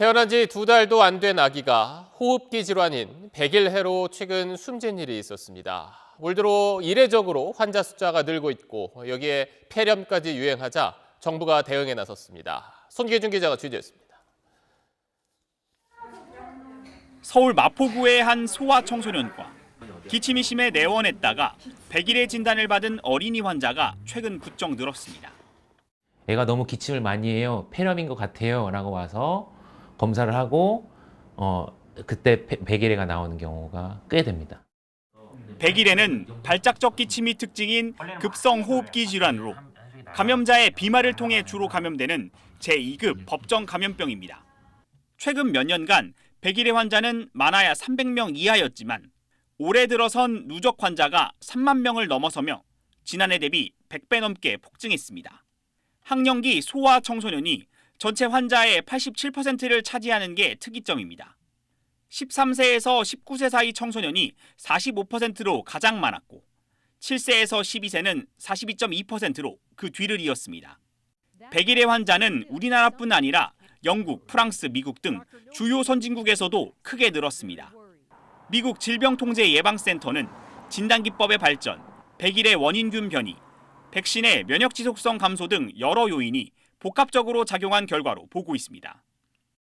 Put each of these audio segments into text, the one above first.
태어난 지 두 달도 안 된 아기가 호흡기 질환인 백일해로 최근 숨진 일이 있었습니다. 올 들어 이례적으로 환자 숫자가 늘고 있고 여기에 폐렴까지 유행하자 정부가 대응에 나섰습니다. 손기준 기자가 취재했습니다. 서울 마포구의 한 소아 청소년과 기침이 심해 내원했다가 100일의 진단을 받은 어린이 환자가 최근 부쩍 늘었습니다. 애가 너무 기침을 많이 해요. 폐렴인 것 같아요. 라고 와서 검사를 하고 어, 그때 배- 백일해가 나오는 경우가 꽤 됩니다. 100일에는 발작적 기침이 특징인 급성 호흡기 질환으로 감염자의 비말을 통해 주로 감염되는 제2급 법정 감염병입니다. 최근 몇 년간 100일의 환자는 많아야 300명 이하였지만 올해 들어선 누적 환자가 3만 명을 넘어서며 지난해 대비 100배 넘게 폭증했습니다. 학령기 소아 청소년이 전체 환자의 87%를 차지하는 게 특이점입니다. 13세에서 19세 사이 청소년이 45%로 가장 많았고 7세에서 12세는 42.2%로 그 뒤를 이었습니다. 100일의 환자는 우리나라뿐 아니라 영국, 프랑스, 미국 등 주요 선진국에서도 크게 늘었습니다. 미국 질병통제예방센터는 진단기법의 발전, 100일의 원인균 변이, 백신의 면역 지속성 감소 등 여러 요인이 복합적으로 작용한 결과로 보고 있습니다.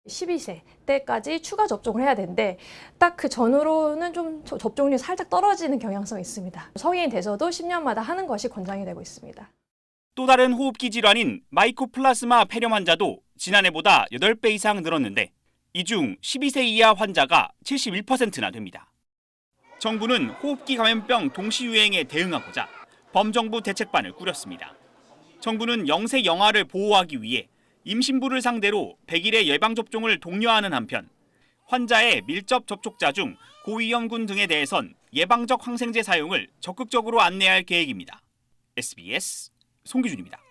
12세 때까지 추가 접종을 해야 되는데 딱 그 전후로는 좀 저- 접종률이 살짝 떨어지는 경향성이 있습니다. 성인이 돼서도 10년마다 하는 것이 권장이 되고 있습니다. 또 다른 호흡기 질환인 마이코플라스마 폐렴 환자도 지난해보다 8배 이상 늘었는데 이 중 12세 이하 환자가 71%나 됩니다. 정부는 호흡기 감염병 동시 유행에 대응하고자 범정부 대책반을 꾸렸습니다. 정부는 영세 영아를 보호하기 위해 임신부를 상대로 100일의 예방 접종을 독려하는 한편 환자의 밀접 접촉자 중 고위험군 등에 대해선 예방적 항생제 사용을 적극적으로 안내할 계획입니다. SBS 송기준입니다.